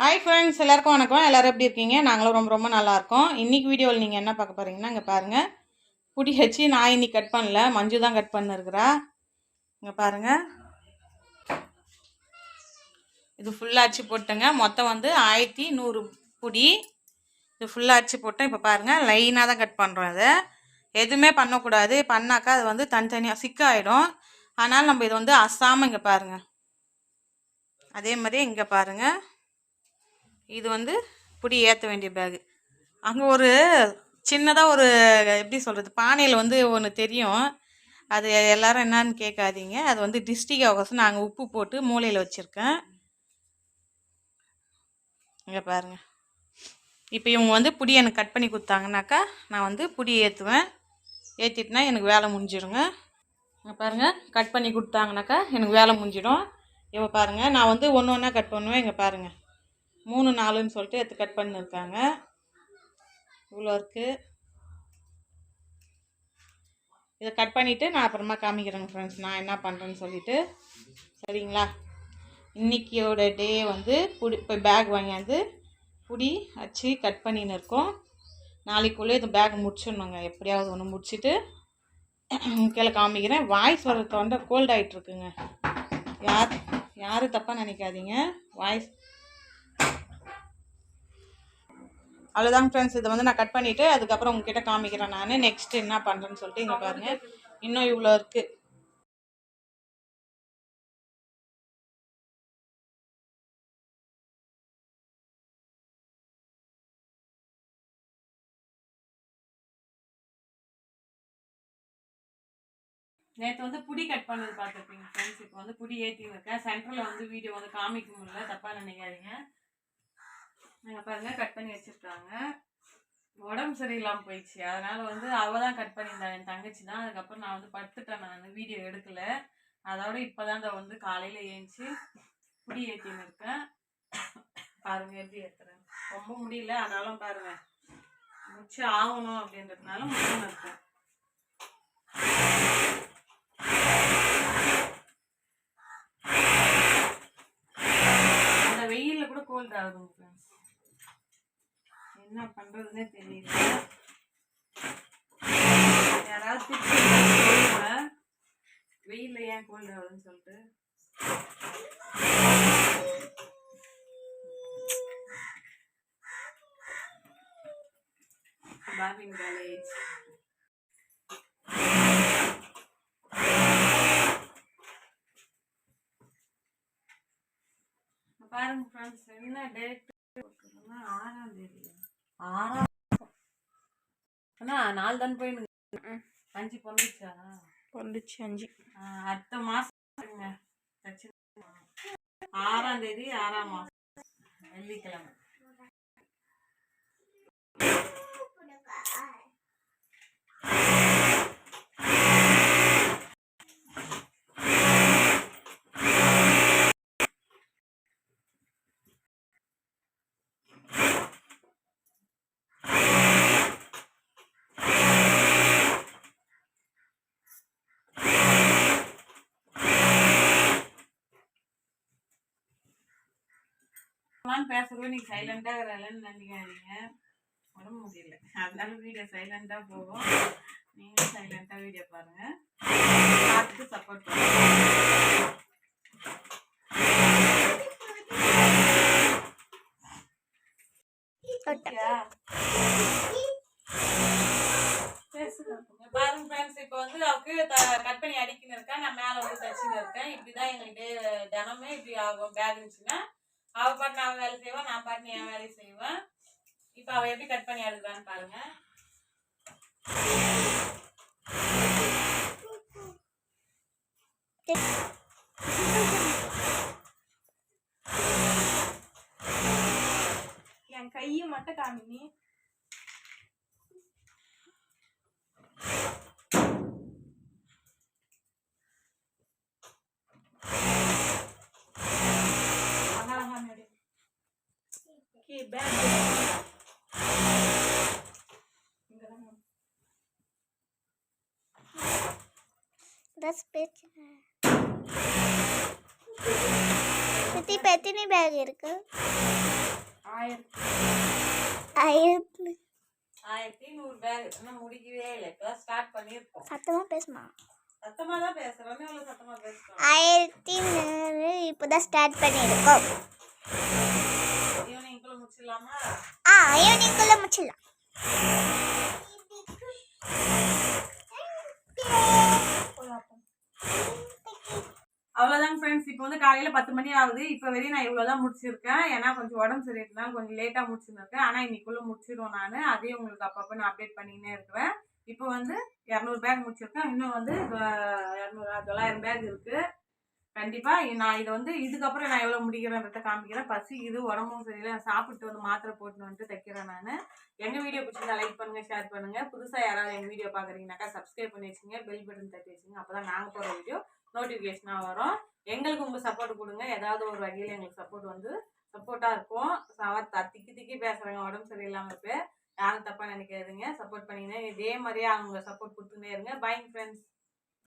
Hi friends எல்லாருக்கும் வணக்கம். எல்லோரும் எப்படி இருக்கீங்க? நாங்களும் ரொம்ப ரொம்ப நல்லாயிருக்கோம் இன்றைக்கி வீடியோவில் நீங்கள் என்ன பார்க்க போகிறீங்கன்னா இங்கே பாருங்கள் புடி வச்சு நான் இன்னைக்கு கட் பண்ணல. மஞ்சு தான் கட் பண்ணிருக்கிறா. இங்கே பாருங்கள் இது ஃபுல்லாக அச்சு போட்டுங்க. மொத்தம் வந்து ஆயிரத்தி நூறு புடி. இது ஃபுல்லாக அச்சு போட்டேன் இப்போ பாருங்கள் லைனாக தான் கட் பண்ணுறோம் அதை எதுவுமே பண்ணக்கூடாது. பண்ணாக்கா அது வந்து தனித்தனியாக சிக்காயிடும். அதனால் நம்ம இதை வந்து அசாமல் இங்கே பாருங்கள் அதே மாதிரி இங்கே பாருங்கள் இது வந்து புடி ஏற்ற வேண்டிய பேகு அங்கே ஒரு சின்னதாக ஒரு எப்படி சொல்கிறது பானையில் வந்து ஒன்று தெரியும். அது எல்லாரும் என்னான்னு கேட்காதீங்க. அது வந்து டிஸ்ட்ரிக் அவகாசம் நாங்கள் உப்பு போட்டு மூலையில் வச்சுருக்கேன். இங்கே பாருங்கள் இப்போ இவங்க வந்து புடி எனக்கு கட் பண்ணி கொடுத்தாங்கனாக்கா நான் வந்து புடி ஏற்றுவேன் ஏற்றிட்டுனா எனக்கு வேலை முடிஞ்சிடுங்க இங்கே பாருங்கள் கட் பண்ணி கொடுத்தாங்கனாக்கா எனக்கு வேலை முடிஞ்சிடும். இப்போ பாருங்கள் நான் வந்து ஒன்று ஒன்றா கட் பண்ணுவேன். இங்கே பாருங்கள் மூணு நாலுன்னு சொல்லிட்டு எடுத்து கட் பண்ணியிருக்காங்க இவ்வளோ இருக்குது இதை கட் பண்ணிவிட்டு நான் அப்புறமா காமிக்கிறேங்க ஃப்ரெண்ட்ஸ் நான் என்ன பண்ணுறேன்னு சொல்லிவிட்டு சரிங்களா? இன்றைக்கியோட டே வந்து புடி இப்போ பேக் வாங்கியாந்து புடி வச்சு கட் பண்ணின்னு இருக்கோம். நாளைக்குள்ளே இந்த பேக் முடிச்சிடணுங்க. எப்படியாவது ஒன்று முடிச்சுட்டு கீழே காமிக்கிறேன். வாய்ஸ் வர தொண்டை கோல்ட் ஆகிட்டுருக்குங்க யார் யாரும் தப்பாக நினைக்காதீங்க. வாய்ஸ் அவ்வளோதாங்க ஃப்ரெண்ட்ஸ் இதை வந்து நான் கட் பண்ணிவிட்டு அதுக்கப்புறம் உங்ககிட்ட காமிக்கிறேன் நான். நெக்ஸ்ட் என்ன பண்ணுறேன்னு சொல்லிட்டு இங்கே பாருங்கள் இன்னும் இவ்வளோ இருக்குது நேற்று வந்து புடி கட் பண்ணது பார்த்துருப்பீங்க ஃப்ரெண்ட்ஸ் இப்போ வந்து புடி ஏற்றி இருக்கேன். சென்டரில் வந்து வீடியோ வந்து காமிக்க முடியல. தப்பாக நினைக்காதீங்க. பாருங்க கட் பண்ணி வச்சுருக்காங்க. உடம்பு சரியில்லாமல் போயிடுச்சு. அதனால் வந்து அவள் தான் கட் பண்ணியிருந்தா என் தங்கச்சி தான் அதுக்கப்புறம் நான் வந்து படுத்துட்டேன். நான் வீடியோ எடுக்கல. அதோட இப்போ தான் வந்து காலையில் ஏஞ்சி குடி ஏற்றின்னு இருக்கேன். பாருங்கள் எப்படி ஏற்றுறேன் ரொம்ப முடியல. அதனாலும் பாருங்கள் முடிச்சு ஆகணும் அப்படின்றதுனால முடிச்சுன்னு இருக்கேன். அந்த வெயில்ல கூட கோல்ட் ஆகுதுங்க ஃப்ரெண்ட்ஸ் என்ன பண்ணுறதுனே தெரியல. யாராவது சொல்லுங்க. வெயில்ல ஏன் கோல்டு ஆகுதுன்னு சொல்லிட்டு. பாபின் காலேஜ். பாருங்க ஃப்ரெண்ட்ஸ் என்ன டேட் ஆறாம் தேதி. ஆறாம் அண்ணா நாலு தான் போயிடுங்க அஞ்சு பொந்துச்சா வந்துச்சு அஞ்சு. அடுத்த மாசம் ஆறாம் தேதி ஆறாம் மாசம். வெள்ளிக்கிழமை. நான் பேசுறது நீ சைலண்டா இருக்கிறலன்னு நினைக்காதீங்க. உடம்பு முடியல. அதனால வீடியோ சைலண்டா போகும். நீங்களும் சைலண்டா வீடியோ பாருங்க. பார்த்துட்டு சப்போர்ட் பண்ணுங்க. பாருங்க ஃப்ரெண்ட்ஸ் இப்போ வந்து அவருக்கு கட் பண்ணி அடிக்கின்னு இருக்கேன் நான் மேலே வந்து தச்சுன்னு இருக்கேன். இப்படிதான் எங்களுக்கு தினமே இப்படி ஆகும். பேக் இருந்துச்சுன்னா அவ பாட்டு நான் வேலை செய்வேன் நான் பாட்டு என் வேலையை செய்வேன் இப்போ அவ எப்படி கட் பண்ணி எடுக்கிறான்னு பாருங்க. என் கையை மட்டும் காமினி. இங்கதான் நடு. Das bitte. மொத்தம் இப்போ எத்தனை பேக் இருக்கு? ஆயிரத்தி. ஆயிரத்து. ஆயிரத்தி நூறு பேக் இன்னும் முடிக்கவே இல்லை. இப்போ ஸ்டார்ட் பண்ணியிருக்கோம். சத்தமாக பேசுமா? சத்தமாக தான் பேசுகிறோம் இவ்வளோ சத்தமாக பேசுகிறோம் ஆயிரத்தி நூறு இப்போ தான் ஸ்டார்ட் பண்ணியிருக்கோம். முடிச்சிடலாமா? ஆ ஈவினிங்குள்ளே முடிச்சிடலாம். அவ்வளோதாங்க ஃப்ரெண்ட்ஸ் இப்போ வந்து காலையில் பத்து மணி ஆகுது. இப்போ வரையும் நான் இவ்வளோ தான் முடிச்சிருக்கேன். ஏன்னா கொஞ்சம் உடம்பு சரியிட்டனால கொஞ்சம் லேட்டாக முடிச்சிருந்திருக்கேன். ஆனால் இன்னைக்குள்ளே முடிச்சிடுவோம் நான். அதையும் உங்களுக்கு அப்பப்போ நான் அப்டேட் பண்ணிக்கினே இருக்கிறேன். இப்போ வந்து இரநூறு பேக் முடிச்சிருக்கேன். இன்னும் வந்து இரநூறு தொள்ளாயிரம் பேக் இருக்குது கண்டிப்பாக நான் இதை வந்து இதுக்கப்புறம் நான் எவ்வளோ முடிக்கிறேன்றத காமிக்கிறேன். பசி இது உடம்பும் சரியில்லை. நான் சாப்பிட்டு வந்து மாத்திரை போட்டுன்னு வந்துட்டு தைக்கிறேன் நான். எங்கள் வீடியோ பிடிச்சிருந்தா லைக் பண்ணுங்கள் ஷேர் பண்ணுங்கள் புதுசாக யாராவது எங்கள் வீடியோ பார்க்குறீங்கனாக்கா சப்ஸ்கிரைப் பண்ணி வச்சுங்க பெல் பட்டன் தட்டி வச்சுங்க அப்போ தான் நாங்கள் போகிற வீடியோ நோட்டிஃபிகேஷனாக வரும். எங்களுக்கு உங்கள் சப்போர்ட் கொடுங்க. ஏதாவது ஒரு வகையில் எங்களுக்கு சப்போர்ட் வந்து சப்போர்ட்டாக இருக்கும். அவர் த- திக்கி திக்கி பேசுகிறாங்க உடம்பு சரியில்லாமல் இப்போ யாரும் தப்பாக நினைக்காதுங்க. சப்போர்ட் பண்ணிங்க இதே மாதிரியே அவங்க சப்போர்ட் கொடுத்துன்னே இருங்க. பைங் ஃப்ரெண்ட்ஸ்